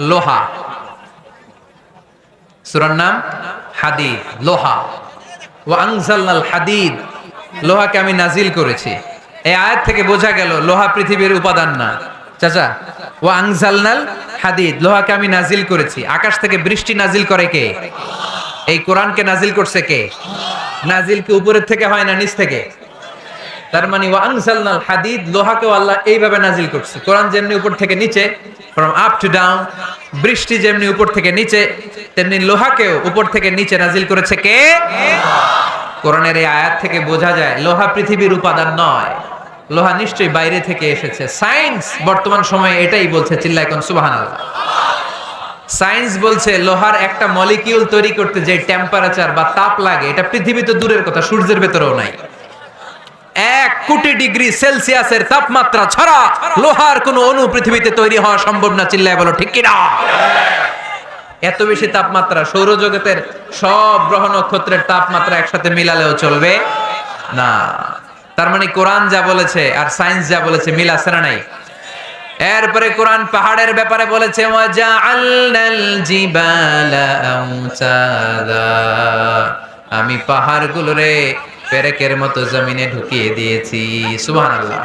লোহা। সুরার নাম হাদিদ, লোহা। ও আনজালনাল হাদিদ। লোহাকে আমি নাজিল করেছি। এই আয়াত থেকে বোঝা গেল, লোহা পৃথিবীর উপাদান না। চাচা ও আনজালনাল হাদিদ, লোহাকে আমি নাজিল করেছি। আকাশ থেকে বৃষ্টি নাজিল করে কে? এই কোরআনকে নাজিল করছে কে? নাজিল কি উপরের থেকে হয় না নিচ থেকে? তার মানে ওয়া আনজালনাল হাদিদ, লোহাকেও আল্লাহ এইভাবে নাজিল করছে। কোরআন যেমনি উপর থেকে নিচে ফ্রম আপ টু ডাউন বৃষ্টি যেমনি উপর থেকে নিচে, তেমনি লোহাকেও উপর থেকে নিচে নাজিল করেছে কে? কোরআনের এই আয়াত থেকে বোঝা যায়, লোহা পৃথিবীর উপাদান নয়। লোহা নিশ্চয়ই বাইরে থেকে এসেছে। সায়েন্স বর্তমান সময়ে এটাই বলছে, চিল্লায় কোন, সুবহানাল্লাহ। সায়েন্স বলছে, লোহার একটা মলিকিউল তৈরি করতে যে টেম্পারেচার বা তাপ লাগে, এটা পৃথিবী তো দূরের কথা, সূর্যের ভেতরেও নাই। এক কোটি ডিগ্রি সেলসিয়াসের তাপমাত্রা ছাড়া লোহার কোনো অণু পৃথিবীতে তৈরি হওয়া সম্ভব না, চিল্লায় বলো, ঠিক কিনা? এত বেশি তাপমাত্রা সৌরজগতের সব গ্রহ নক্ষত্রের তাপমাত্রা একসাথে মিলালেও চলবে না। তার মানে কোরআন যা বলেছে আর সায়েন্স যা বলেছে মিল আছে না নাই? এরপরে কোরআন পাহাড়ের ব্যাপারে বলেছে আমি পাহাড়গুলোরে পেরেকের মতো জমিনে ঢুকিয়ে দিয়েছি। সুবহানাল্লাহ।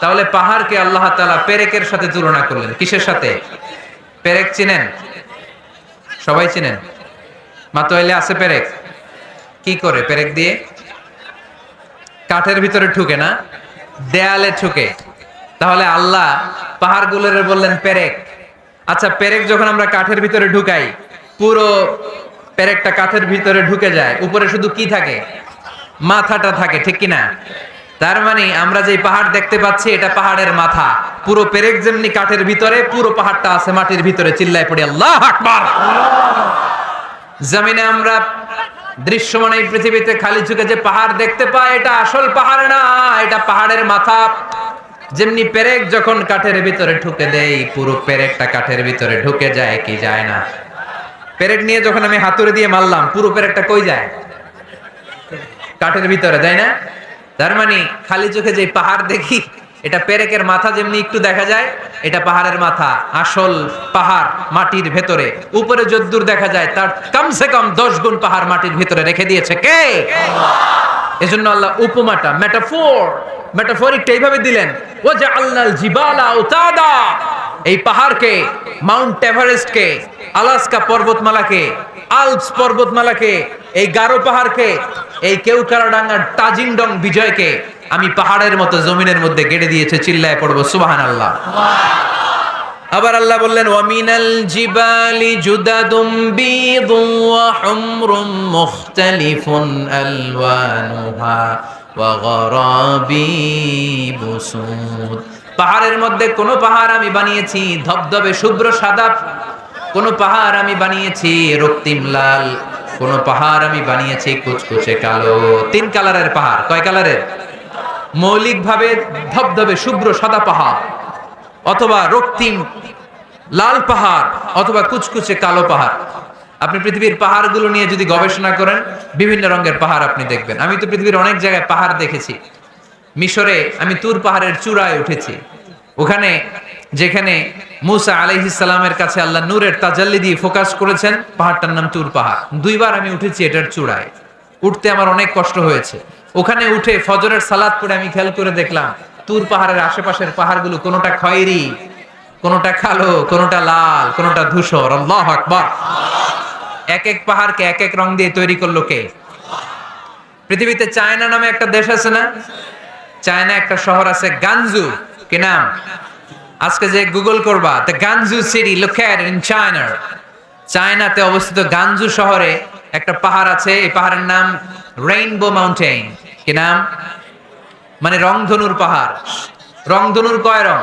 তাহলে পাহাড়কে আল্লাহ তাআলা পেরেকের সাথে তুলনা করলেন। কিসের সাথে? পেরেক চিনেন? সবাই চিনেন? মাতোয়াইলে আছে পেরেক। কি করে পেরেক দিয়ে? কাঠের ভিতরে ঠুকে না? দেয়ালে ঠুকে তাহলে আল্লাহ পাহাড়গুলোর বললেন, পেরেক। আচ্ছা পেরেক যখন আমরা কাঠের ভিতরে ঢুকাই, পুরো পেরেকটা কাঠের ভিতরে ঢুকে যায়। উপরে শুধু কি থাকে? মাথাটা থাকে, ঠিক কিনা? তার মানে আমরা যে পাহাড় দেখতে পাচ্ছি, এটা পাহাড়ের মাথা। পুরো পেরেক যেমনি কাঠের ভিতরে, পুরো পাহাড়টা আছে মাটির ভিতরে, চিল্লায় পড়ে, আল্লাহ আকবার! জমিনে আমরা দৃশ্যমান এই পৃথিবীতে খালি চোখে যে পাহাড় দেখতে পাই, এটা আসল পাহাড় না, এটা পাহাড়ের মাথা। যেমনি পেরেক যখন কাঠের ভিতরে ঢুকে দেই, পুরো পেরেকটা কাঠের ভিতরে ঢুকে যায়, কি যায় না? পেরেক নিয়ে যখন আমি হাতুড়ে দিয়ে মারলাম, পুরো পেরেকটা কই যায়? কাঠের ভিতরে তাই না? তার মানে খালি চোখে যে পাহাড় দেখি এটা পেরেকের মাথা যেমনি একটু দেখা যায় এটা পাহাড়ের মাথা আসল পাহাড় মাটির ভেতরে। উপরে যদ্দূর দেখা যায় তার কমসে কম দশ গুণ পাহাড় মাটির ভেতরে রেখে দিয়েছে কে? এজন্য আল্লাহ উপমাটা মেটাফোর মেটাফোরিকটা এইভাবে দিলেন ও যে আল্লাহ জিবালা উতাদা। এই পাহাড়কে, মাউন্ট এভারেস্টকে, আলাস্কা পর্বতমালাকে, আলপস পর্বতমালাকে, এই গারো পাহাড়কে, এই কেউকারাডাঙ্গার তাজিংডং বিজয়কে আমি পাহাড়ের মতো জমিনের মধ্যে গেড়ে দিয়েছে, চিল্লায় পড়ব সুবাহান আল্লাহ আবার আল্লাহ বললেন, ওয়ামিনাল জিবালি জুদাদুম বিদুম ওয়া হুমরুম মুখতালিফুন আলওয়ানুহা ওয়া গরাবিবু সুদ। পাহাড়ের মধ্যে কোন পাহাড় আমি বানিয়েছি, ধবধবে শুভ্র সাদা। কোন পাহাড় আমি বানিয়েছি, রক্তিম লাল। কোন পাহাড় আমি বানিয়েছি, কুচকুচে কালো। তিন কালারের পাহাড়, কয় কালারের? মৌলিকভাবে ধবধবে শুভ্র সাদা পাহাড়, অথবা রক্তিম লাল পাহাড়, অথবা কুচকুচে কালো পাহাড়। আপনি পৃথিবীর পাহাড়গুলো নিয়ে যদি গবেষণা করেন, বিভিন্ন রঙের পাহাড় আপনি দেখবেন। আমি তো পৃথিবীর অনেক জায়গায় পাহাড় দেখেছি। মিশরে আমি তুর পাহাড়ের চূড়ায় উঠেছি। ওখানে যেখানে মুসা আলাইহিসালামের কাছে আল্লাহ নূরের তাজাল্লি দিয়ে ফোকাস করেছেন, পাহাড়টার নাম তুর পাহাড়। দুইবার আমি উঠেছি এটার চূড়ায়। উঠতে আমার অনেক কষ্ট হয়েছে। ওখানে উঠে ফজরের সালাদ পরে আমি খেয়াল করে দেখলাম, তুর পাহাড়ের আশেপাশের পাহাড়গুলো কোনোটা খয়েরি, কোনোটা কালো, কোনোটা লাল, কোনোটা ধূসর। আল্লাহ আকবার। এক এক পাহাড়কে এক এক রং দিয়ে তৈরি করল কে? পৃথিবীতে চায়না নামে একটা দেশ আছে না? চায়না একটা শহর আছে গানজু, কি নাম? আজকে যে গুগল করবা the Guangzhou city located in China চায়নাতে অবস্থিত গানজু শহরে একটা পাহাড় আছে, এই পাহাড়ের নাম রেইনবো মাউন্টেন কি নাম? মানে রংধনুর পাহাড়। রংধনুর কয় রং?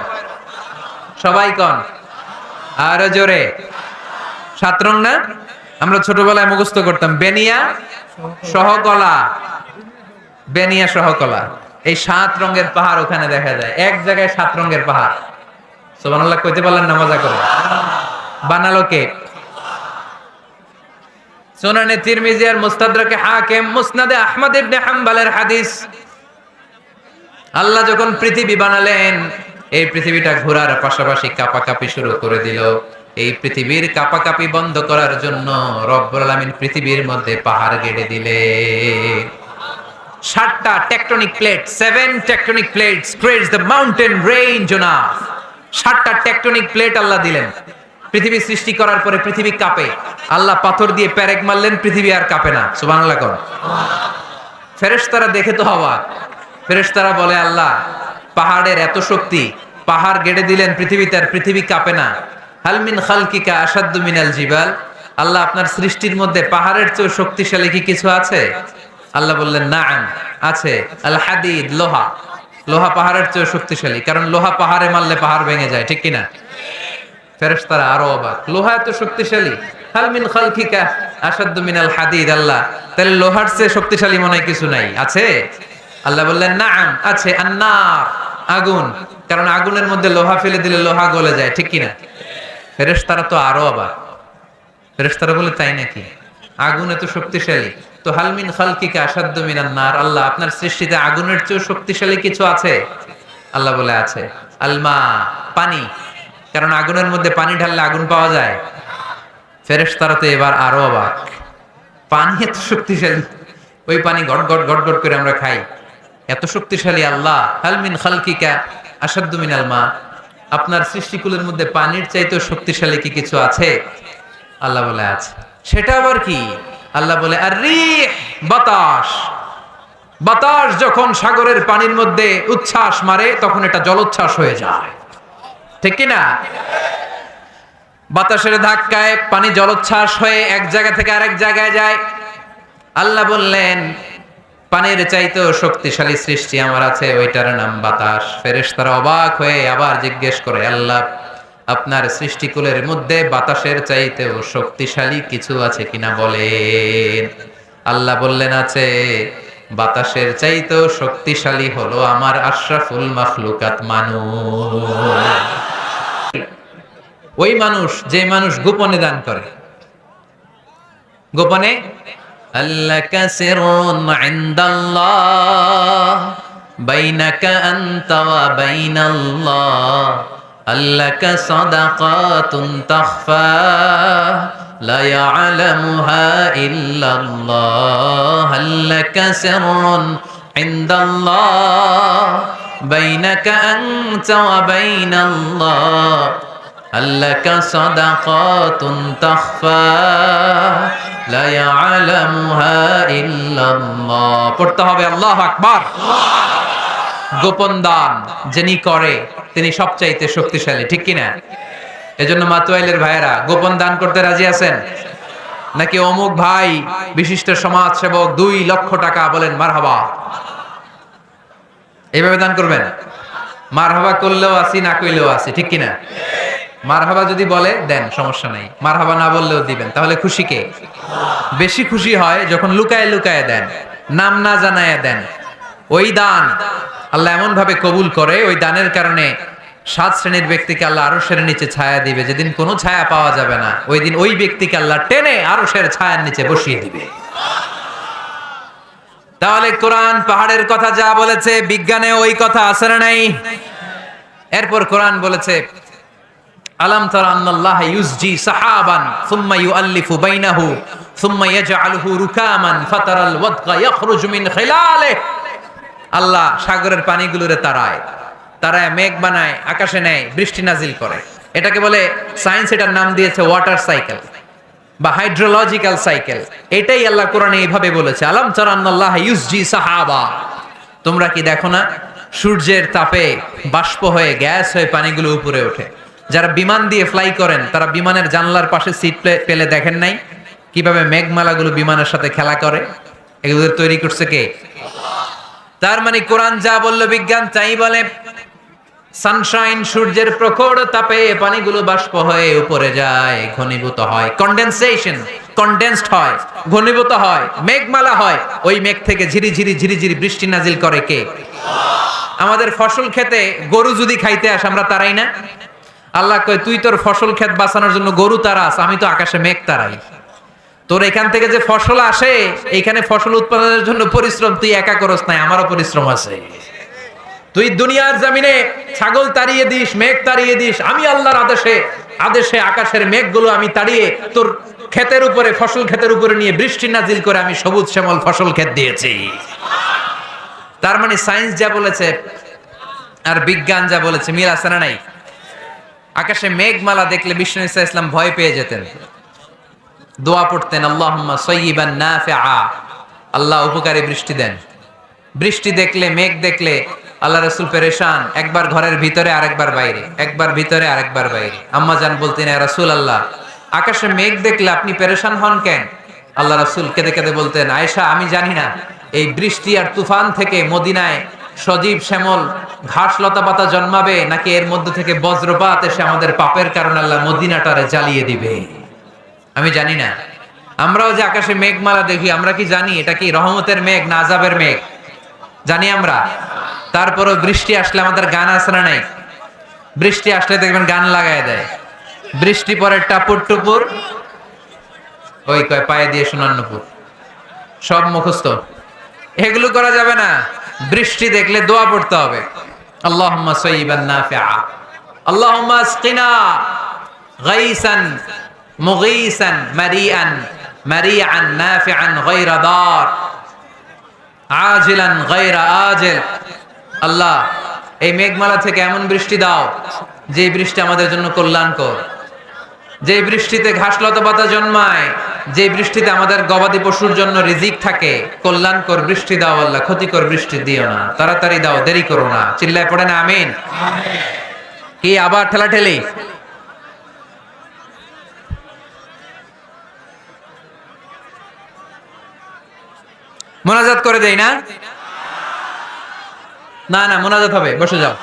সবাই কন। আর জোরে। সাত রং না? আমরা ছোটবেলায় মুখস্থ করতাম, বেনিয়া সহকলা। বেনিয়া সহকলা। এই সাত রঙের পাহাড় ওখানে দেখা যায়। এক জায়গায় সাত রঙের পাহাড়। সোবানুল্লাহ কইতে পারলেন না, মজা করে। বানালো কে? সুনানে তিরমিজি আর হাকিম, মুসনাদে আহমদ ইবনে হাম্বলের হাদিস। আল্লাহ যখন পৃথিবী বানালেন, এই পৃথিবীটা ঘোরার পাশাপাশি কাপাকাপি শুরু করে দিল। এই পৃথিবীর কাপাকাপি বন্ধ করার জন্য রব্বুল আলামিন পৃথিবীর মধ্যে পাহাড় গেড়ে দিলে সাতটা tectonic plate seven tectonic plates creates the mountain range on earth সাতটা টেকটনিক প্লেট আল্লাহ দিলেন। পৃথিবী সৃষ্টি করার পরে পৃথিবী কাঁপে। আল্লাহ পাথর দিয়ে প্যারেক মারলেন, পৃথিবী আর কাঁপে না। সুবহানাল্লাহ কোন। ফেরেশতারা দেখে তো অবাক। ফেরেশতারা বলে, আল্লাহ, পাহাড়ের এত শক্তি, পাহাড় গেড়ে দিলেন পৃথিবীতে আর পৃথিবী কাঁপে না। হালমিন খালকিকা আসাদ্দু মিনাল জিবাল? আল্লাহ, আপনার সৃষ্টির মধ্যে পাহাড়ের চেয়ে শক্তিশালী কি কিছু আছে? আল্লাহ বললেন না আছে। আল লোহা। লোহা পাহাড়ের চেয়ে শক্তিশালী, কারণ লোহা পাহাড়ে মারলে পাহাড় ভেঙে যায়, ঠিক কিনা? ফেরেশতারা আরও অবাক, লোহা এত শক্তিশালী? লোহার চেয়ে শক্তিশালী মনে কিছু নাই, আছে? আল্লাহ বললেন নাম আছে। আগুন। কারণ আগুনের মধ্যে লোহা ফেলে দিলে লোহা গলে যায়, ঠিক কিনা? ফেরেশতারা তো আরও অবাক, ফেরেশতারা বলে, তাই নাকি? আগুন এত শক্তিশালী তো হালমিন খালকিকা আসাদ্দু মিনান নার, আল্লাহ আপনার সৃষ্টিতে আগুনের চেয়েও শক্তিশালী কিছু আছে? আল্লাহ বলে আছে, আলমা, পানি। কারণ আগুনের মধ্যে পানি ঢাললে আগুন পাওয়া যায়। ফেরেশতারা তো এবার আরও অবাক। পানি এত শক্তিশালী, ওই পানি গট গট গট গট করে আমরা খাই। এত শক্তিশালী আল্লাহ হালমিন খালকিকা আসাদ্দু মিনাল মা। আপনার সৃষ্টিকুলের মধ্যে পানির চাইতেও শক্তিশালী কি কিছু আছে? আল্লাহ বলে আছে। সেটা আবার কি? আল্লাহ বলে, আর বাতাস। বাতাস যখন সাগরের পানির মধ্যে উচ্ছ্বাস মারে, তখন এটা জলোচ্ছ্বাস হয়ে যায়। ঠিক না বাতাসের ধাক্কায় পানি জলোচ্ছ্বাস হয়ে এক জায়গা থেকে আরেক জায়গায় যায়। আল্লাহ বললেন, পানির চাইতেও শক্তিশালী সৃষ্টি আমার আছে, ওইটার নাম বাতাস। ফেরেশ তারা অবাক হয়ে আবার জিজ্ঞেস করে, আল্লাহ আপনার সৃষ্টিকুলের মধ্যে বাতাসের চাইতেও শক্তিশালী কিছু আছে কিনা বলেন। আল্লাহ বললেন, আছে। বাতাসের চাইতেও শক্তিশালী হলো আমার আশরাফুল মাখলুকাত মানুষ। ওই মানুষ, যে মানুষ গোপনে দান করে। গোপনে? আল্লাহ বাইনাকা আনতা বাইনাল্লাহ। لك صدقات تخفى؟ لا يعلمها إلا الله. هل لك سر عند الله؟ بينك أنت وبين الله. هل لك صدقات تخفى؟ لا يعلمها إلا الله. قلت الله أكبر الله গোপন দান যিনি করে, তিনি সবচাইতে শক্তিশালী, ঠিক কিনা? এজন্য মাতুয়াইলের ভাইয়েরা, গোপন দান করতে রাজি আছেন? নাকি অমুক ভাই, বিশিষ্ট সমাজ সেবক দুই লক্ষ টাকা বলেন, মারহাবা এইভাবে দান করবেন? মারহাবা করলেও আসি, না কইলেও আসি ঠিক কিনা? মারহাবা যদি বলে, দেন, সমস্যা নাই। মারহাবা না বললেও দিবেন। তাহলে খুশি কে? বেশি খুশি হয় যখন লুকায় লুকায় দেন, নাম না জানায় দেন। ওই দান আল্লাহ এমন ভাবে কবুল করে, ওই দানের কারণে সাত শ্রেণির ব্যক্তিকে আল্লাহ আরশের নিচে ছায়া দিবে, যেদিন কোনো ছায়া পাওয়া যাবে না, ওই দিন ওই ব্যক্তিকে আল্লাহ টেনে আরশের ছায়ার নিচে বসিয়ে দিবে। তাহলে কোরআন পাহাড়ের কথা যা বলেছে, বিজ্ঞানে ওই কথা আছে না নাই? এরপর কোরআন বলেছে, আলাম তারা আন্নাল্লাহ ইউসজি সাহাবান, সুম্মা ইউআল্লিফু বাইনাহু, সুম্মা ইয়াজআলুহু রুকামান, ফাতারাল ওয়াদকা ইয়াখরুজু মিন খিলালিহি। আল্লাহ সাগরের পানিগুলোরে তারায় তারায় মেঘ বানায়, আকাশে নেয়, বৃষ্টি নাজিল করে। এটাকে বলে সায়েন্স এটার নাম দিয়েছে ওয়াটার সাইকেল বা হাইড্রোলজিক্যাল সাইকেল। এটাই আল্লাহ কোরআনে এইভাবে বলেছে, আলাম চারান্নাল্লাহ ইউসজি সাহাবা। তোমরা কি দেখো না, সূর্যের তাপে বাষ্প হয়ে, গ্যাস হয়ে পানিগুলো উপরে ওঠে। যারা বিমান দিয়ে ফ্লাই করেন, তারা বিমানের জানলার পাশে সিট পেলে দেখেন নাই? কীভাবে মেঘমালাগুলো বিমানের সাথে খেলা করে? এগুলো তৈরি করছে কে? তার মানে কোরআন যা বলল বিজ্ঞান তাই বলে। সানশাইন সূর্যের প্রখর তাপে পানিগুলো বাষ্প হয়ে উপরে যায়, ঘনীভূত হয়। কন্ডেনসেশন, কন্ডেন্সড হয়, ঘনীভূত হয়, মেঘমালা হয়। ওই মেঘ থেকে ঝিরি ঝিরি ঝিরি ঝিরি বৃষ্টি নাজিল করে কে? আমাদের ফসল খেতে গরু যদি খাইতে আস, আমরা তারাই না? আল্লাহ কয়, তুই তোর ফসল ক্ষেত বাঁচানোর জন্য গরু তারা আস আমি তো আকাশে মেঘ তারাই। তোর এখান থেকে যে ফসল আসে, এইখানে ফসল উৎপাদনের জন্য পরিশ্রম, তুই একা করস নাই, আমারও পরিশ্রম আছে। তুই দুনিয়ার জমিনে ছাগল তাড়িয়ে দিস, মেঘ তাড়িয়ে দিস, আমি আল্লাহর আদেশে আদেশে আকাশের মেঘগুলো আমি তাড়িয়ে তোর ক্ষেতের উপরে, ফসল ক্ষেতের উপরে নিয়ে বৃষ্টি নাজিল করে আমি সবুজ শ্যামল ফসল ক্ষেত দিয়েছি। তার মানে সায়েন্স যা বলেছে, আর বিজ্ঞান যা বলেছে, মিল আছে না নাই? আকাশে মেঘমালা দেখলে বিষ্ণু ইসা ইসলাম ভয় পেয়ে যেতেন। দোয়া পড়তেন, আল্লাহুম্মা সয়্যিবান নাফিআ। আল্লাহ উপকারী বৃষ্টি দেন। বৃষ্টি দেখলে, মেঘ দেখলে আল্লাহ রসুল পেরেশান, একবার ঘরের ভিতরে, আরেকবার বাইরে, একবার ভিতরে, আরেকবার বাইরে। আম্মা জান বলতেন, "ইয়া রাসূল আল্লাহ আকাশে মেঘ দেখলে আপনি পেরেশান হন কেন? আল্লাহ রাসূল কেঁদে কেঁদে বলতেন, আয়েশা, আমি জানি না, এই বৃষ্টি আর তুফান থেকে মদিনায় সজীব শ্যামল ঘাস লতা পাতা জন্মাবে, নাকি এর মধ্যে থেকে বজ্রপাত এসে আমাদের পাপের কারণে আল্লাহ মদিনাটারে জ্বালিয়ে দিবে? আমি জানি না। আমরাও যে আকাশে মেঘমালা দেখি, আমরা কি জানি? এটা কি রহমতের মেঘ না আজাবের মেঘ? জানি আমরা। তারপরও বৃষ্টি আসলে আমাদের গান আসে না নাই? বৃষ্টি আসলে দেখবেন গান লাগায় দেয়। বৃষ্টি পরে টাপুর টুপুর, ওই কয় পায়ে দিয়ে সোনান্নপুর। সব মুখস্থ। এগুলো করা যাবে না। বৃষ্টি দেখলে দোয়া পড়তে হবে। আল্লাহুম্মা সাইয়িবান নাফিআ। আল্লাহুম্মা আসকিনা গাইসান মুগীসান মারিআন মারিআন নাফিআন গায়রা দার আজিলান গায়রা আজিল। আল্লাহ এই মেঘমালা থেকে এমন বৃষ্টি দাও যে বৃষ্টি আমাদের জন্য কল্যাণকর। যে বৃষ্টিতে ঘাস লতা পাতা জন্মায় যে বৃষ্টিতে আমাদের গবাদি পশুর জন্য রিজিক থাকে কল্যাণকর বৃষ্টি দাও আল্লাহ ক্ষতিকর বৃষ্টি দিও না তাড়াতাড়ি দাও দেরি করো না চিল্লায় পড়ে না আমিন। কি আবার ঠেলা ঠেলি মোনাজাত করে দেই না? না না, মোনাজাত হবে, বসে যাও।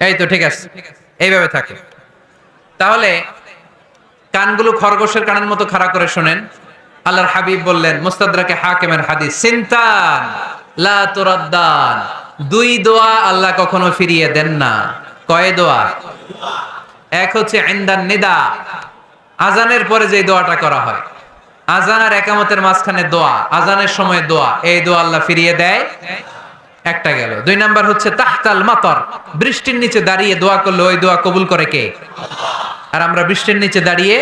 এই তো, ঠিক আছে। এইভাবে থাকে। তাহলে, কানগুলো খরগোশের কানের মতো খাড়া করে শোনেন। আল্লাহর হাবিব বললেন, মুস্তাদরাকে হাকিমের হাদিস, সিনতান লা তুরাদ্দান। দুই দোয়া আল্লাহ কখনো ফিরিয়ে দেন না। কয় দোয়া? এক হচ্ছে, ইনদান নিদা। আজানের পরে যে দোয়াটা করা হয়। আজান আর একামতের মাঝখানে দোয়া, আজানের সময় দোয়া, এই দোয়া আল্লাহ ফিরিয়ে দেয়। একটা গেল। দুই নাম্বার হচ্ছে তাহতাল মাতর, বৃষ্টির নিচে দাঁড়িয়ে দোয়া করলে ওই দোয়া কবুল করে কে? আর আমরা বৃষ্টির নিচে দাঁড়িয়ে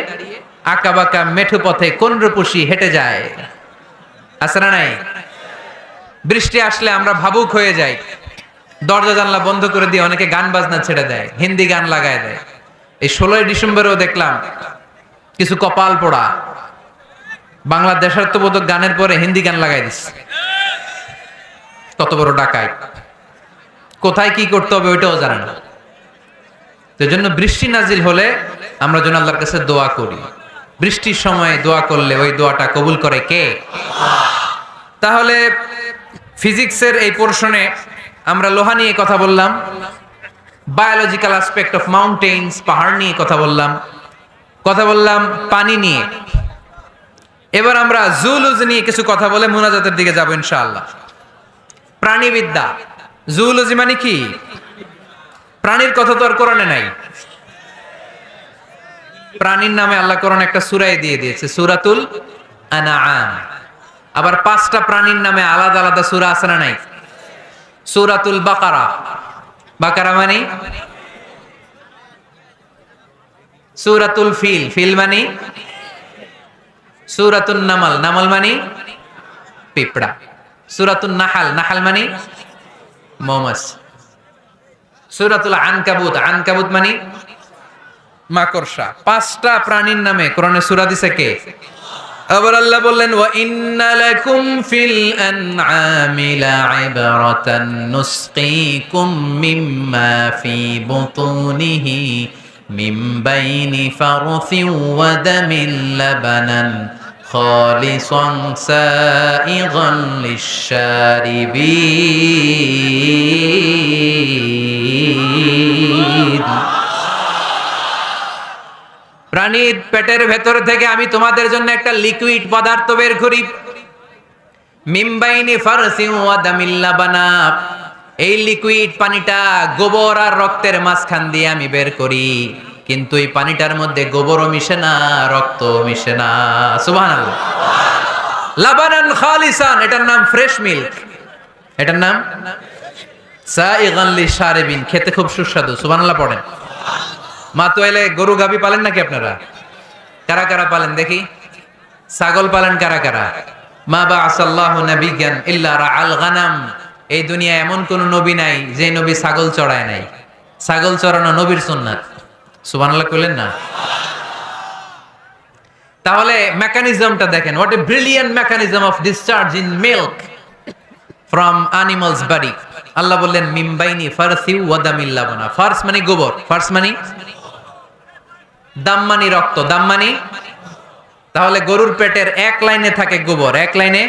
আঁকা বাঁকা মেঠো পথে কোন রূপসী হেঁটে যায়? আছে না নাই? বৃষ্টি আসলে আমরা ভাবুক হয়ে যাই। দরজা জানলা বন্ধ করে দিয়ে অনেকে গান বাজনা ছেড়ে দেয়, হিন্দি গান লাগায় দেয়। এই ষোলোই ডিসেম্বরেও দেখলাম, কিছু কপাল পোড়া। বাংলা দেশাত্মবোধক গানের পরে হিন্দি গান লাগাই দিচ্ছে কত বড় ডাকায় কোথায় কি করতে হবে ওইটাও জানে না। তো জন্য বৃষ্টি নাজিল হলে আমরা যেন আল্লাহর কাছে দোয়া করি। বৃষ্টির সময় দোয়া করলে ওই দোয়াটা কবুল করে কে? তাহলে ফিজিক্সের এই পোর্শনে আমরা লোহা নিয়ে কথা বললাম, বায়োলজিক্যাল অ্যাসপেক্ট অফ মাউন্টেন্স পাহাড় নিয়ে কথা বললাম কথা বললাম পানি নিয়ে। এবার আমরা জুলুজ নিয়ে কিছু কথা বলে মুনাজাতের দিকে যাব ইনশাআল্লাহ। প্রাণীবিদ্যা। জুলজি মানে কি? প্রাণীর কথা তো আর কোরআনে নাই। প্রাণীর নামে আল্লাহ কোরআন একটা সুরাই দিয়ে দিয়েছে, সুরাতুল আনাআম। আবার পাঁচটা প্রাণীর নামে আলাদা আলাদা সুরা আছে না নাই? সুরাতুল বাকারা। বাকারা মানে? সুরাতুল ফিল। ফিল মানে? সুরাতুল নামাল। নামাল মানে? পিঁপড়া। সুরাতুল নাহাল। নাহাল মানে? মৌমাছ। সুরাতুল আনকাবুত। আনকাবুত মানে? মাকড়সা। পাঁচটা প্রাণীর নামে। কোরআনে সূরা দিছে কে? আবার আল্লাহ বললেন, ওয়া ইন্না লাকুম ফিল আনআমি লা'iবরাতান নুসকিকুম মিম্মা ফি বুতুনিহি মিন বাইনি ফারথিন ওয়া দামিন লাবানান। خالصا سائغا للشاربين প্রাণীর পেটের ভেতর থেকে আমি তোমাদের জন্য একটা লিকুইড পদার্থ বের করি মিমবাইনি ফারসিউ ওয়া দামিল লাবানা এই লিকুইড পানিটা গোবর আর রক্তের মাঝখান দিয়ে আমি বের করি কিন্তু এই পানিটার মধ্যে গোবরও মিশে না রক্ত মিশে না। সুবহানাল্লাহ। লাবানান খালিসান, এটার নাম ফ্রেশ মিল্ক। এটার নাম? সাইগানলি সারেবিন খেতে খুব সুস্বাদু, সুবহানাল্লাহ পড়েন। মা তো এলে গরু গাবি পালেন নাকি আপনারা? কারা কারা পালেন দেখি? ছাগল পালেন কারা কারা? মা বা আসাল্লাহ নবিজ্ঞান ইল্লা আল গানাম। এই দুনিয়া এমন কোন নবী নাই যে নবী ছাগল চড়ায় নাই। ছাগল চড়ানো নবীর সুন্নাত। সুবহানাল্লাহ কইলেন না? তাহলে মেকানিজমটা দেখেন what a brilliant mechanism of discharge in milk from animals body আল্লাহ বললেন মিমবাইনি ফারসিউ ওয়াদামিল লাবনা। ফার্স মানে গোবর, ফার্স মানে? দাম মানে রক্ত, দাম মানে? তাহলে গরুর পেটের এক লাইনে থাকে গোবর, এক লাইনে?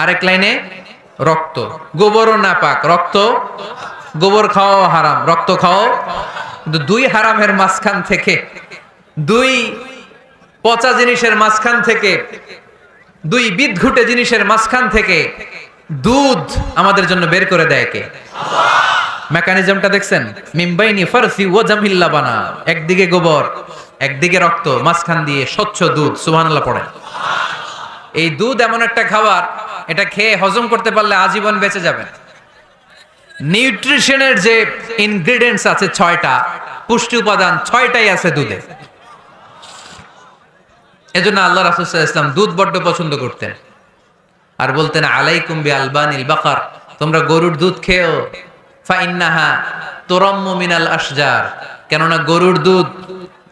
আরেক লাইনে? রক্ত। গোবরও না পাক রক্ত? গোবর খাওয়াও হারাম, রক্ত খাওয়াও কিন্তু দুই হারামের মাঝখান থেকে, দুই পচা জিনিসের মাঝখান থেকে, দুই বিদঘুটে জিনিসের মাঝখান থেকে দুধ আমাদের জন্য বের করে দেয় কে? মেকানিজমটা দেখছেন? মিম্বাইনি ফারসি ও জামিল্লা বানা। একদিকে গোবর, একদিকে রক্ত, মাঝখান দিয়ে স্বচ্ছ দুধ, সুবহানাল্লাহ পড়ে। এই দুধ এমন একটা খাবার, এটা খেয়ে হজম করতে পারলে আজীবন বেঁচে যাবেন। নিউট্রিশনের যে ইনগ্রেডিয়েন্টস আছে ছয়টা, পুষ্টি উপাদান ছয়টাই আছে দুধে। এজন্য আল্লাহ রাসূল ইসলাম দুধ বড্ড পছন্দ করতেন। আর বলতেন, আলাইকুম বি আলবানিল বাকার। তোমরা গরুর দুধ খেও। ফাইন্নাহা তোরম্মু মিনাল আশজার। কেননা গরুর দুধ,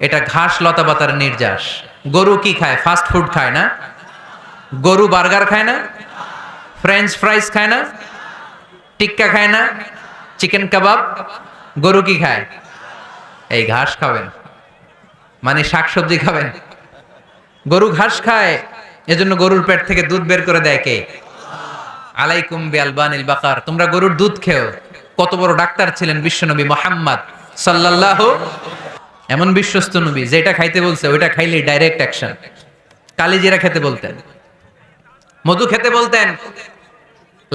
এটা ঘাস লতা পাতার নির্যাস। গরু কি খায়? ফাস্ট ফুড খায় না। গরু বার্গার খায় না। ফ্রেঞ্চ ফ্রাইজ খায় না। টিক্কা খায় না? চিকেন কাবাব গরু কি খায়? এই ঘাস খাবেন। মানে শাকসবজি খাবেন। গরু ঘাস খায়, এজন্য গরুর পেট থেকে দুধ বের করে দেয় কে? আলাইকুম বিআলবানিল বাকার। তোমরা গরুর দুধ খেও। কত বড় ডাক্তার ছিলেন বিশ্বনবী মোহাম্মদ সাল্লাল্লাহু, এমন বিশ্বস্ত নবী, যেটা খাইতে বলছে, ওইটা খাইলে ডাইরেক্ট অ্যাকশন কালিজিরা খেতে বলতেন। মধু খেতে বলতেন।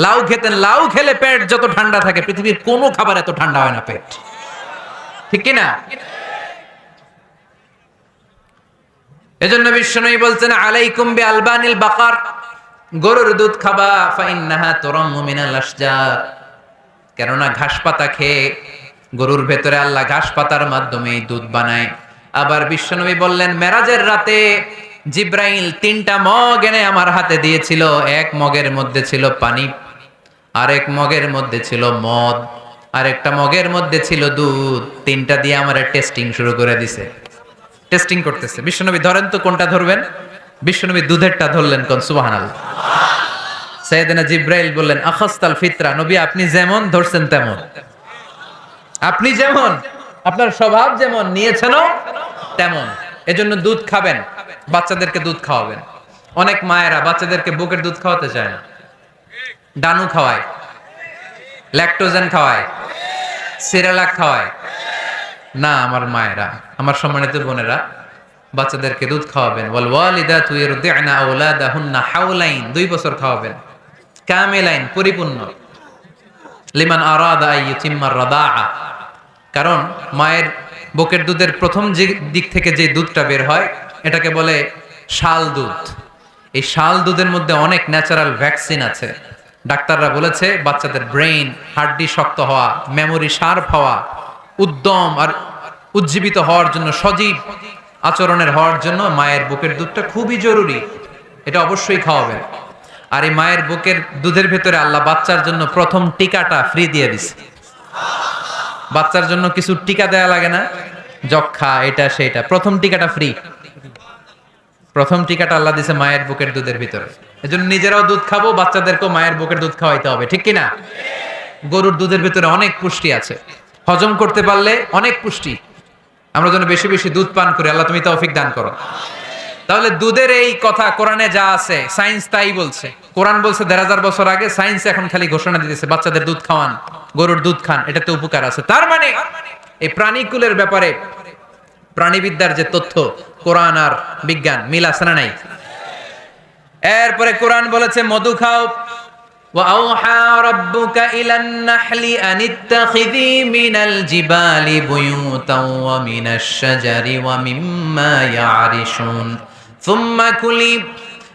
লাউ খেতেন, লাউ খেলে পেট যত ঠান্ডা থাকে, পৃথিবীর কোনো খাবার এত ঠান্ডা হয় না পেট। ঠিক কি না এজন্য বিশ্বনবী বলছেন, আলাইকুম বি আলবানিল বাকার, গরুর দুধ খাবা, ফাইন্নাহা তুরাম্মু মিনাল আশজার। কেননা ঘাস পাতা খেয়ে গরুর ভেতরে আল্লাহ ঘাস পাতার মাধ্যমে দুধ বানায়। আবার বিশ্বনবী বললেন, মেরাজের রাতে জিব্রাইল তিনটা মগ এনে আমার হাতে দিয়েছিল, এক মগের মধ্যে ছিল পানি। আরেক মগের মধ্যে ছিল মদ, আরেকটা মগের মধ্যে ছিল দুধ, তিনটা দিয়ে আমার টেস্টিং শুরু করে দিছে। টেস্টিং করতেছে। বিশ্বনবী ধরেন তো কোনটা ধরবেন? বিশ্বনবী দুধেরটা ধরলেন কোন? সুবাহান সৈয়দনা জিব্রাইল বললেন, আখাস্তাল ফিতরা, নবী আপনি যেমন ধরছেন তেমন। আপনি যেমন, আপনার স্বভাব যেমন নিয়েছেন তেমন। এজন্য দুধ খাবেন, বাচ্চাদেরকে দুধ খাওয়াবেন। অনেক মায়েরা বাচ্চাদেরকে বুকের দুধ খাওয়াতে চায় না। ডানু খাওয়ায়, ল্যাকটোজেন খাওয়ায় সিরেলাক খাওয়ায়। না, আমার মায়েরা, আমার সম্মানিত বোনেরা, বাচ্চাদেরকে দুধ খাওয়াবেন। ওয়াল ওয়ালিদাতু ইরদি'না আওলাদাহুন্না হাওলাইন, দুই বছর খাওয়াবেন। কামিলাইন, পরিপূর্ণ। লিমান আরাদা ইউতিম্মার রাদাআ। কারণ মায়ের বুকের দুধের প্রথম যে দিক থেকে যে দুধটা বের হয়, এটাকে বলে শাল দুধ। এই শাল দুধের মধ্যে অনেক ন্যাচারাল ভ্যাকসিন আছে। ডাক্তাররা বলেছে, বাচ্চাদের ব্রেইন হাড্ডি শক্ত হওয়া, মেমোরি শার্প হওয়া, উদ্যম আর উজ্জীবিত হওয়ার জন্য, সজীব আচরণের হওয়ার জন্য মায়ের বুকের দুধটা খুবই জরুরি। এটা অবশ্যই খাওয়াবেন আর এই মায়ের বুকের দুধের ভেতরে আল্লাহ বাচ্চার জন্য প্রথম টিকাটা ফ্রি দিয়ে দিছে। বাচ্চার জন্য কিছু টিকা দেয়া লাগে না। যক্ষা এটা, সেটা, প্রথম টিকাটা ফ্রি প্রথম টিকাটা আল্লাহ দিছে মায়ের বুকের দুধের ভিতরে। এজন্য নিজেরাও দুধ খাব, বাচ্চাদেরকেও মায়ের বুকের দুধ খাওয়াইতে হবে, ঠিক কি না গরুর দুধের ভিতরে অনেক পুষ্টি আছে। হজম করতে পারলে অনেক পুষ্টি। আমরা যেন বেশি বেশি দুধ পান করি, আল্লাহ তুমি তৌফিক দান করো। তাহলে দুধের এই কথা কোরআনে যা আছে, সায়েন্স তাই বলছে। কোরআন বলছে, দেড় হাজার বছর আগে সায়েন্স এখন খালি ঘোষণা দিতেছে, বাচ্চাদের দুধ খাওয়ান, গরুর দুধ খান, এটাতে উপকার আছে। তার মানে এই প্রাণীকুলের ব্যাপারে প্রাণীবিদ্যার যে তথ্য কোরআন আর বিজ্ঞান মিল আছে না নাই এরপরে কোরআন বলেছে মধু খাও وأوحى ربك إلى النحل أن اتخذي من الجبال بيوتا ومن الشجر ومما يعرشون ثم كلي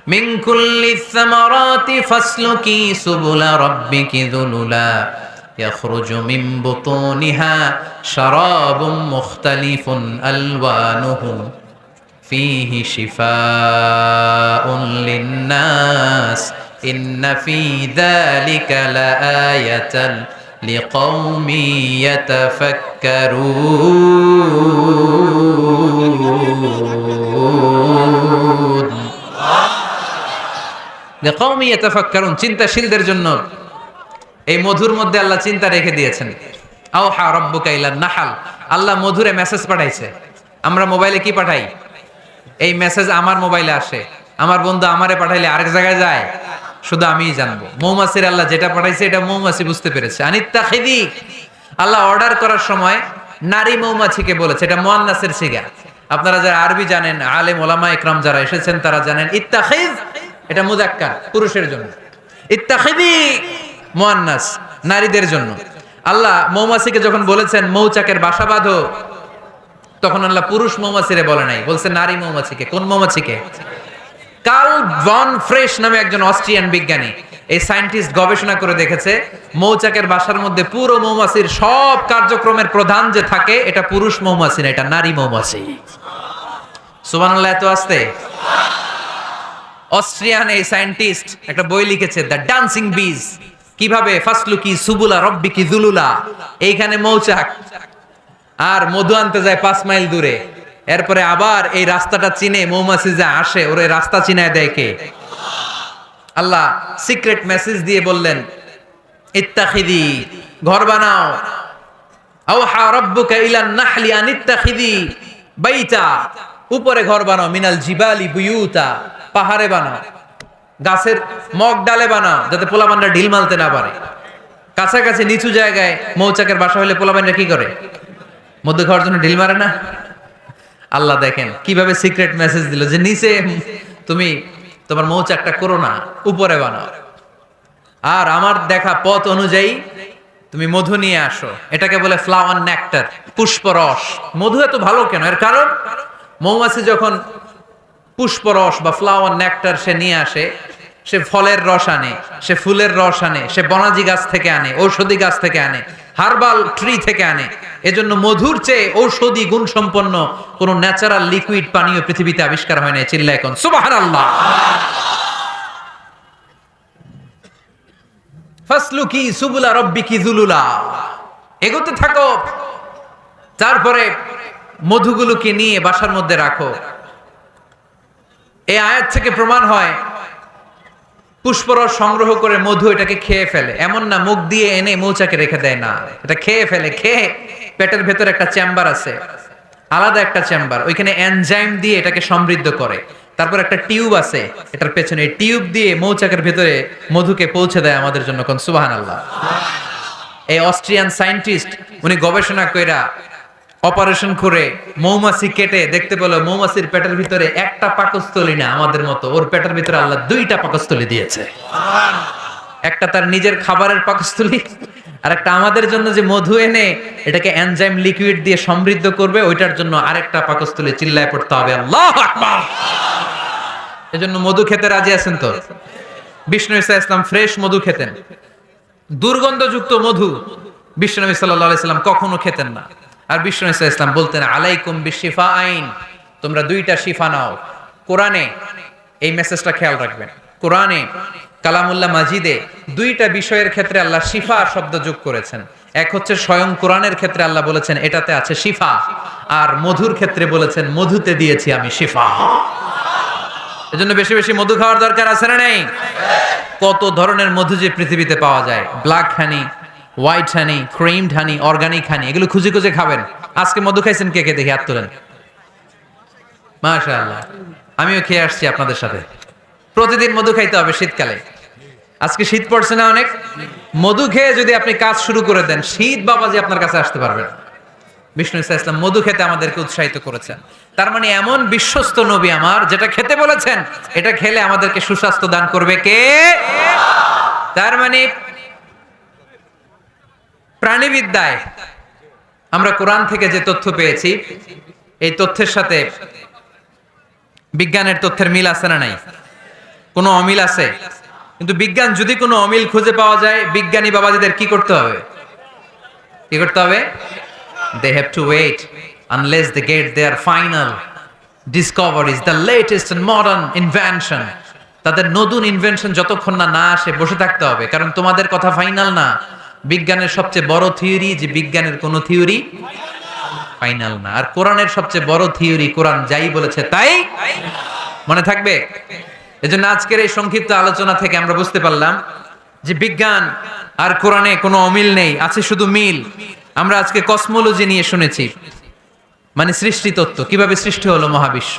من كل الثمرات فاسلكي سبل ربك ذللا يخرج من بطونها شراب مختلف ألوانه فيه شفاء للناس إن في ذلك لآية لقوم يتفكرون لقوم يتفكرون চিন্তাশীলদের জন্য এই মধুর মধ্যে আল্লাহ চিন্তা রেখে দিয়েছেন। আও হা নাহাল। আল্লাহ মধুরে মেসেজ পাঠাইছে। আমরা মোবাইলে কি পাঠাই? এই মেসেজ আমার মোবাইলে আসে। আমার বন্ধু আমারে পাঠাইলে আরেক জায়গায় যায়। শুধু আমিই জানব। মৌমাছির আল্লাহ যেটা পাঠাইছে, এটা মৌমাছি বুঝতে পেরেছে। আনিত্তা খেদি। আল্লাহ অর্ডার করার সময় নারী মৌমাছিকে বলেছে। এটা মোয়ান্নাসের সিগা আপনারা যারা আরবি জানেন, আলেম, ওলামা ইকরাম যারা এসেছেন, তারা জানেন ইত্তাখিজ এটা মুজাক্কার পুরুষের জন্য। ইত্তাখিদি! মোয়ান্নাস, নারীদের জন্য। আল্লাহ মৌমাছিকে যখন বলেছেন, মৌচাকের বাসা বাঁধো, তখন আল্লাহ পুরুষ মৌমাছিরে বলে নাই। বলছে, নারী মৌমাছিকে, কোন মৌমাছিকে? কার্ল ভন ফ্রেশ নামে একজন অস্ট্রিয়ান বিজ্ঞানী, এই সায়েন্টিস্ট গবেষণা করে দেখেছে, মৌচাকের বাসার মধ্যে পুরো মৌমাছির সব কার্যক্রমের প্রধান যে থাকে, এটা পুরুষ মৌমাছি না, এটা নারী মৌমাছি। সুবহানাল্লাহ, এত আসতে? অস্ট্রিয়ান এই সায়েন্টিস্ট একটা বই লিখেছে, দ্য ডান্সিং বিজ কীভাবে? ফাসলুকি সুবুলা রব্বিকি জুলুলা। এইখানে মৌচাক। আর মধু আনতে যায় পাঁচ মাইল দূরে। এরপরে আবার এই রাস্তাটা চিনে মৌমাছি যে আসে, ওর রাস্তা চিনায় দেয় কে? আল্লাহ সিক্রেট মেসেজ দিয়ে বললেন, ইত্তাখিদি, ঘর বানাও। আওহা রব্বুকা ইলান নাহলি আন ইত্তাখিদি বাইতা। উপরে ঘর বানাও, মিনাল জিবালি বুয়ুতা। পাহাড়ে বানাও। গাছের মগ ডালে বানাও যাতে পোলাবানরা ঢিল মালতে না পারে। কাছাকাছি নিচু জায়গায় মৌচাকের বাসা হলে পোলাবানরা কি করে? মধ্যে খাওয়ার জন্য ঢিল মারে না? আল্লাহ দেখেন, কীভাবে সিক্রেট মেসেজ দিল যে, নিচে তুমি তোমার মৌচাকটা করো না, উপরে বানাও। আর আমার দেখা পথ অনুযায়ী তুমি মধু নিয়ে আসো। এটাকে বলে ফ্লাওয়ার নেকটার পুষ্পরস। মধু এত ভালো কেন? এর কারণ, মৌমাছি যখন পুষ্পরস বা ফ্লাওয়ার নেকটার সে নিয়ে আসে, সে ফলের রস আনে, সে ফুলের রস আনে, সে বনাজি গাছ থেকে আনে, ঔষধি গাছ থেকে আনে হার্বাল ট্রি থেকে আনে। এজন্য মধুর চেয়ে ঔষধি গুণসম্পন্ন কোন ন্যাচারাল লিকুইড পানীয় পৃথিবীতে আবিষ্কার হয় না চিল্লা এখন সুবাহ আল্লাহ ফাসলুকি সুবুলা রব্বিকি জুলুলা। এগোতে থাকো, তারপরে মধুগুলোকে নিয়ে বাসার মধ্যে রাখো। এই আয়াত থেকে প্রমাণ হয়, পুষ্পরস সংগ্রহ করে মধু এটাকে খেয়ে ফেলে। এমন না, মুখ দিয়ে এনে মৌচাকে রেখে দেয়, না। এটা খেয়ে ফেলে, খেয়ে পেটের ভেতর একটা চেম্বার আছে, আলাদা একটা চেম্বার। ওইখানে এনজাইম দিয়ে এটাকে সমৃদ্ধ করে। তারপর একটা টিউব আছে, এটার পেছনে টিউব দিয়ে মৌচাকের ভেতরে মধুকে পৌঁছে দেয় আমাদের জন্য কোন সুবাহান আল্লাহ এই অস্ট্রিয়ান সায়েন্টিস্ট, উনি গবেষণা কইরা অপারেশন করে মৌমাছি কেটে দেখতে পেল মৌমাছির পেটের ভিতরে একটা পাকস্থলী না আমাদের মতো। ওর পেটের ভিতরে আল্লাহ দুইটা পাকস্থলী দিয়েছে। একটা তার নিজের খাবারের পাকস্থলী আর একটা আমাদের জন্য যে মধু এনে এটাকে এনজাইম লিকুইড দিয়ে সমৃদ্ধ করবে, ওইটার জন্য আরেকটা পাকস্থলী চিল্লায় পড়তে হবে। আল্লাহ আকবার! এজন্য মধু খেতে রাজি আছেন তো বিষ্ণু ইসা ইসলাম ফ্রেশ মধু খেতেন। দুর্গন্ধযুক্ত মধু বিশ্বনবী সাল্লাহ সাল্লাম কখনো খেতেন না। আর বিষ্ণু ইসা ইসলাম বলতেন, আলাইকুম বিশিফা আইন তোমরা দুইটা শিফা নাও। কোরআনে এই মেসেজটা খেয়াল রাখবেন। কোরআনে কালামুল্লাহ মাজিদে দুইটা বিষয়ের ক্ষেত্রে আল্লাহ শিফা শব্দ যোগ করেছেন। এক হচ্ছে স্বয়ং কোরআনের ক্ষেত্রে আল্লাহ বলেছেন, এটাতে আছে শিফা। আর মধুর ক্ষেত্রে বলেছেন, মধুতে দিয়েছি আমি শিফা। এজন্য বেশি বেশি মধু খাওয়ার দরকার আছে না নেই? কত ধরনের মধু যে পৃথিবীতে পাওয়া যায়। Black honey white honey creamed honey organic honey এগুলো খুঁজে খুঁজে খাবেন। আজকে মধু খাইছেন কে কে? দেখি, হাত তোলেন। মাশাআল্লাহ। আমিও খেয়ে আসছি আপনাদের সাথে। প্রতিদিন মধু খাইতে হবে শীতকালে। আজকে শীত পড়ছে না অনেক? মধু খেয়ে যদি আপনি কাজ শুরু করে দেন, শীত বাবাজি আপনার কাছে আসতে পারবেন বিষ্ণু ইসা ইসলাম মধু খেতে আমাদেরকে উৎসাহিত করেছেন। তার মানে এমন বিশ্বস্ত নবী আমার, যেটা খেতে বলেছেন, এটা খেলে আমাদেরকে সুস্বাস্থ্য দান করবে কে? তার মানে প্রাণীবিদ্যায় আমরা কোরআন থেকে যে তথ্য পেয়েছি, এই তথ্যের সাথে বিজ্ঞানের তথ্যের মিল আছে না নাই? কোনো অমিল আছে? কিন্তু বিজ্ঞান যদি কোনো অমিল খুঁজে পাওয়া যায়, বিজ্ঞানী বাবাজিদের কি করতে হবে? কি করতে হবে? They have to wait unless they get their final discoveries the latest and modern invention তাদের নতুন ইনভেনশন যতক্ষণ না না আসে, বসে থাকতে হবে। কারণ তোমাদের কথা ফাইনাল না। বিজ্ঞানের সবচেয়ে বড় থিওরি, যে বিজ্ঞানের কোনো থিওরি ফাইনাল না। আর কোরআনের সবচেয়ে বড় থিওরি, কোরআন যাই বলেছে তাই মনে থাকবে? এজন্য আজকের এই সংক্ষিপ্ত আলোচনা থেকে আমরা বুঝতে পারলাম যে বিজ্ঞান আর কোরআনে কোনো অমিল নেই, আছে শুধু মিল। আমরা আজকে কসমোলজি নিয়ে শুনেছি মানে সৃষ্টি তত্ত্ব, কীভাবে সৃষ্টি হলো মহাবিশ্ব।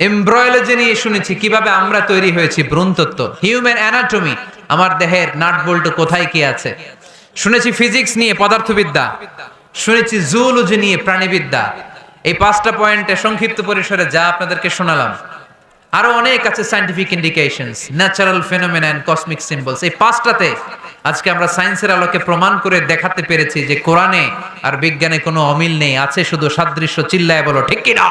এমব্রয়োলজি নিয়ে শুনেছি, কীভাবে আমরা তৈরি হয়েছি ভ্রূণ তত্ত্ব। হিউম্যান অ্যানাটমি, আমার দেহের নাট বল্টু কোথায় কি আছে? শুনেছি ফিজিক্স নিয়ে, পদার্থবিদ্যা। শুনেছি জুওলজি নিয়ে, প্রাণীবিদ্যা। এই পাঁচটা পয়েন্টে সংক্ষিপ্ত পরিসরে যা আপনাদেরকে শোনালাম। আরও অনেক আছে scientific indications natural phenomena and cosmic symbols এই পাঁচটাতে আজকে আমরা সায়েন্সের আলোকে প্রমাণ করে দেখাতে পেরেছি যে কোরআনে আর বিজ্ঞানে কোনো অমিল নেই, আছে শুধু সাদৃশ্য, চিল্লায় বলো, ঠিক কি না